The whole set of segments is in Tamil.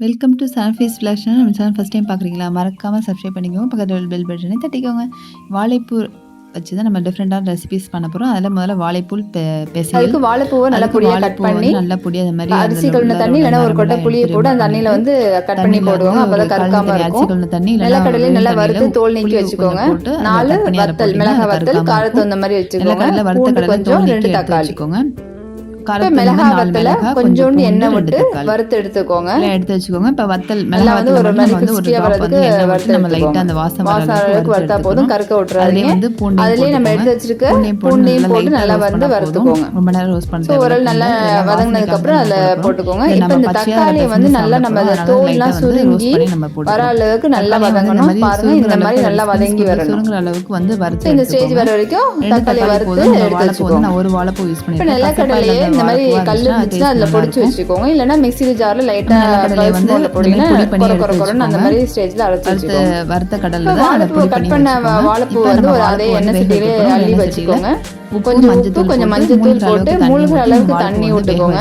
வெல்கம் டு சன்ஃபேஸ் ஃப்ளாஷ்னா நம்ம சேனல் ஃபஸ்ட் டைம் பார்க்குறீங்களா? மறக்காமல் சப்ஸ்கிரைப் பண்ணிக்கோங்க. பக்கத்தில் பெல் பட்டனை தட்டிக்கோங்க. வாழைப்பூ வச்சு தான் நம்ம டிஃப்ரெண்ட்டான ரெசிபிஸ் பண்ண போகிறோம் அதில் முதல்ல வாழைப்பூ பேசி அதுக்கு வாழைப்பூவை நல்லா பொடியாக கட் பண்ணி நல்ல பொடி அந்த மாதிரி அரிசி கழுவின தண்ணி இல்லைன்னா ஒரு கொட்டை புளியை போட்டு அந்த தண்ணியில வந்து கட் பண்ணி போடுவாங்க அப்பதான் கருக்காம இருக்கும். கழுவின தண்ணி நல்ல கடலையை நல்லா வறுத்து தோல் நீக்கி வச்சுக்கோங்க. நாலு வத்தல் மிளகாய் வத்தல் காரத்து அந்த மாதிரி வச்சுக்கோங்க. பூண்டு கொஞ்சம் ரெண்டு தக்காளி. வச்சுக்கோங்க. மிளகாய் வத்தல கொஞ்சோண்டு எண்ணெய் விட்டு வறுத்து எடுத்துக்கோங்க எடுத்து வச்சுக்கோங்க இப்ப வத்தல் நல்லா வந்து ஒரு வந்து ஒரு வறுத்து நம்ம லைட்டா அந்த வாசம் அளவுக்கு வறுத்தா போதும். கருக்க விட்டுறாதீங்க. வந்து பூண்டையும் அதுலயே நம்ம எடுத்து. வச்சிருக்க பூண்டையும் போட்டு நல்லா வந்து பண்ணா வறுத்துக்கோங்க. ரொம்ப நேரம் ரோஸ்ட் ஸோ ஒரு நல்லா வதங்கினதுக்கு அப்புறம் அதுல போட்டுக்கோங்க. இப்போ இந்த தக்காளியை வந்து நல்லா நம்ம தோல்லாம் சுருங்கி வர அளவுக்கு நல்லா வதங்கணும். பாருங்க இந்த மாதிரி நல்லா வதங்கி வரணும். சுருங்குற அளவுக்கு வந்து வறுத்து இந்த ஸ்டேஜ் வர வரைக்கும் தக்காளி வறுத்து எடுத்து வச்சுக்கோங்க நான் ஒரு வாழைப்பூ யூஸ் பண்ணிருக்கேன் நிலக்கடலையே இந்த மாதிரி கல் இருந்துச்சுன்னா அதுல பொடிச்சு வச்சுக்கோங்க இல்லைன்னா மிக்ஸி ஜார்ல லைட்டா நிலக்கடலையை வந்து வந்து போட்டீங்கன்னா பொடி பண்ணி கொர கொரன்னு அந்த மாதிரி ஸ்டேஜ்ல அரைச்சு வச்சுக்கோங்க வறுத்த கடலை இப்போ தான் அதை வாழைப்பூ கட் பண்ணி. வாழைப்பூ வந்து ஒரு அதே எண்ணெய் சட்டியிலே அள்ளி. வச்சுக்கோங்க கொஞ்சம் உப்பு கொஞ்சம் மஞ்சத்தூள் மூழ்கிற போட்டு மூழ்கிற அளவுக்கு தண்ணி விட்டுக்கோங்க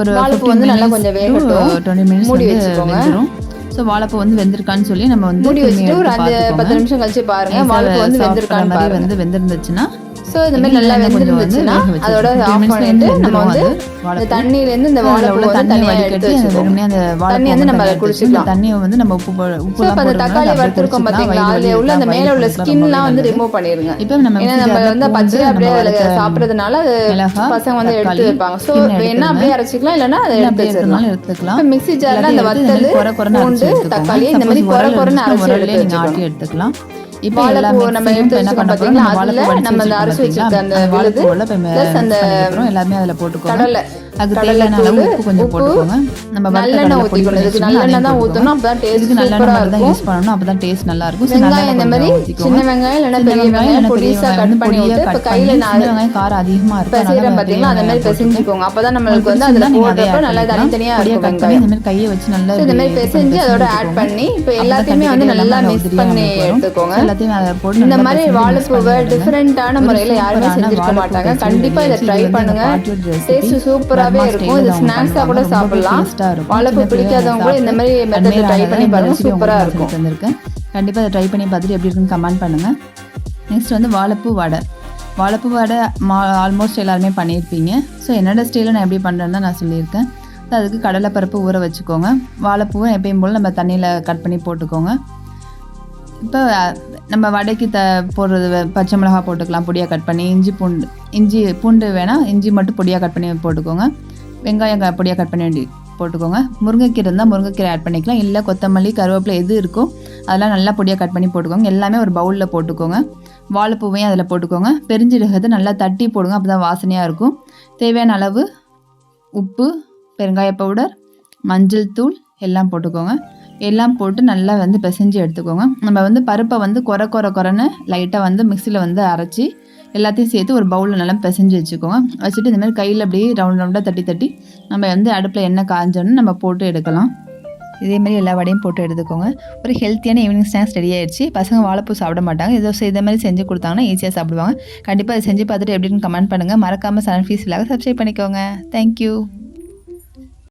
ஒரு வாழைப்பூ 15 வந்து நல்லா கொஞ்சம் வேகட்டும். 20 minutes மூடி வச்சுக்கோங்க. ஸோ வாழைப்பூ வந்து வெந்திருக்கான்னு சொல்லி நம்ம வந்து மூடி வச்சுட்டு ஒரு அஞ்சு. பத்து நிமிஷம் கழிச்சு பாருங்க வாழைப்பூ வந்து வெந்திருக்கான்னு வந்து வெந்திருந்துச்சுன்னா ஸோ இந்த மாதிரி நல்லா வெந்திருந்துச்சுன்னா அதோட வச்சுக்கணும். ஆஃப் 15 பண்ணிட்டு நம்ம வந்து வாழைப்பூ. தண்ணியிலேருந்து இந்த வாழைப்பூ தண்ணி எடுத்து வடிகட்டி அந்த அந்த தண்ணி வந்து நம்ம அதை குடிச்சுக்கலாம். அந்த தண்ணியை வந்து நம்ம உப்பு போ- ஸோ உப்புலாம் இப்போ அந்த தக்காளி வறுத்துருக்கோம். பார்த்தீங்களா அதுல உள்ள அந்த மேல உள்ள ஸ்கின்லாம் வந்து ரிமூவ் பண்ணிருங்க இப்போ நம்ம ஏன்னா நம்ம வந்து ஜார்ல பச்சையா பூண்டு, அப்படியே அதில் சாப்பிட்றதுனால அது பசங்க வந்து எடுத்து வைப்பாங்க ஸோ எடுத்துருங்க. அப்படியே அரைச்சிக்கலாம் இல்லைன்னா அதை எடுத்து வச்சிடலாம் எடுத்துக்கலாம் மிக்ஸி ஜார்ல அந்த வத்தல் பூண்டு. தக்காளி இந்த மாதிரி குறை குறைன்னு அரைச்சு எடுத்துக்கலாம் இப்போ எல்லாமே நம்ம எடுத்து என்ன பண்ண போறோம் நம்ம அந்த வச்சிருக்கோம் வச்சிருக்க அந்த? விழுது, அந்த. எல்லாமே அதில் போட்டுக்கோங்க அதுக்கு தேவையான அளவு உப்பு கொஞ்சம் போட்டுக்கோங்க. நம்ம நல்லெண்ணெய் ஊற்றிக்கணும் இதுக்கு நல்லெண்ணெய் தான் ஊற்றணும் போட்டுக்கோங்க. அப்பதான் டேஸ்ட் நல்லெண்ணெய் சூப்பராக தான் யூஸ் பண்ணணும். அப்பதான் டேஸ்ட் நல்லா இருக்கும் வெங்காயம் இந்த மாதிரி. சின்ன வெங்காயம் இல்லைன்னா சின்ன பெரிய வெங்காயம் பொடிசா கட் பண்ணி விட்டு இப்போ கையில நான் வெங்காயம் காரம் அதிகமா இருக்கும். இப்போ செய்கிறேன் பார்த்தீங்களா அந்த மாதிரி பிசைஞ்சுக்கோங்க. அப்பதான் நம்மளுக்கு வந்து அதில் போடுறப்ப நல்லா தனித்தனியாக இருக்கும் வெங்காயம். இந்த மாதிரி கையை வச்சு நல்லா இந்த மாதிரி பிசைஞ்சு அதோட ஆட் பண்ணி இப்போ எல்லாத்தையுமே வந்து நல்லா மிக்ஸ் பண்ணி எடுத்துக்கோங்க. எல்லாத்தையும் அதை போட்டு இந்த மாதிரி வாழைப்பூவை ஒரு முறையில் யாருமே செஞ்சிருக்க மாட்டாங்க. பச்சடி கண்டிப்பா இதை ட்ரை பண்ணுங்க. டேஸ்ட் சூப்பராகவே இருக்கும். இது ஸ்நாக்ஸாக கூட. சாப்பிடலாம். வாழைப்பூ பிடிக்காதவங்க கூட இந்த மாதிரி மெத்தட் ட்ரை பண்ணி ஆனதா இந்த பாருங்க recipe சூப்பராக இருக்கும். தந்திருக்கேன் கண்டிப்பாக அதை ட்ரை பண்ணி பார்த்துட்டு எப்படி இருக்குன்னு கமெண்ட் பண்ணுங்க. நெக்ஸ்ட் வந்து வாழைப்பூ வடை. வாழைப்பூ வடை மா ஆல்மோஸ்ட் எல்லாருமே பண்ணியிருப்பீங்க. ஸோ என்னோட ஸ்டைலில் நான் எப்படி பண்ணுறேன்னு தான் நான் சொல்லியிருக்கேன். ஸோ அதுக்கு கடலைப்பருப்பு ஊற வச்சுக்கோங்க. வாழைப்பூவை எப்பயும் போல் நம்ம தண்ணியில் கட் பண்ணி போட்டுக்கோங்க. இப்போ நம்ம வடைக்கு த போடுறது பச்சை மிளகா போட்டுக்கலாம் பொடியாக கட் பண்ணி இஞ்சி பூண்டு இஞ்சி பூண்டு வேணால் இஞ்சி மட்டும் பொடியாக கட் பண்ணி போட்டுக்கோங்க. வெங்காயம் க- பொடியாக கட் பண்ணி வேண்டி போட்டுக்கோங்க. முருங்கைக்கீரை இருந்தால் முருங்கைக்கீரை ஆட் பண்ணிக்கலாம். இல்லை கொத்தமல்லி கருவேப்பிலை எது இருக்கோ அதெல்லாம் நல்லா பொடியாக கட் பண்ணி போட்டுக்கோங்க. எல்லாமே ஒரு பவுலில் போட்டுக்கோங்க. வாழைப்பூவையும் அதில் போட்டுக்கோங்க. பெருஞ்சீரகத்தை நல்லா தட்டி போடுங்க அப்போ தான் வாசனையாக இருக்கும். தேவையான அளவு உப்பு பெருங்காய பவுடர் மஞ்சள் தூள் எல்லாம் போட்டுக்கோங்க. எல்லாம் போட்டு நல்லா வந்து பிசைஞ்சு எடுத்துக்கோங்க. நம்ம வந்து பருப்பை வந்து குறை குறை குறைன்னு லைட்டாக வந்து மிக்சியில் வந்து அரைச்சி எல்லாத்தையும் சேர்த்து ஒரு பவுலில் நல்லா பிசைஞ்சு வச்சுக்கோங்க. வச்சுட்டு இந்த மாதிரி கையில் அப்படியே ரவுண்ட் ரவுண்டாக தட்டி தட்டி நம்ம வந்து அடுப்பில் எண்ணெய் காஞ்சோன்னு நம்ம போட்டு எடுக்கலாம். இதே மாதிரி எல்லா வடையும் போட்டு எடுத்துக்கோங்க. ஒரு ஹெல்த்தியான ஈவினிங் ஸ்நாக்ஸ் ரெடி ஆயிடுச்சு. பசங்க வாழைப்பூ சாப்பிட மாட்டாங்க. ஏதோ இதே மாதிரி செஞ்சு கொடுத்தாங்கன்னா ஈஸியாக சாப்பிடுவாங்க. கண்டிப்பாக அதை செஞ்சு பார்த்துட்டு எப்படின்னு கமெண்ட் பண்ணுங்கள் மறக்காமல் சன்ஃபீஸ் ஃபீஸ் சப்ஸ்கிரைப் பண்ணிக்கோங்க. Thank you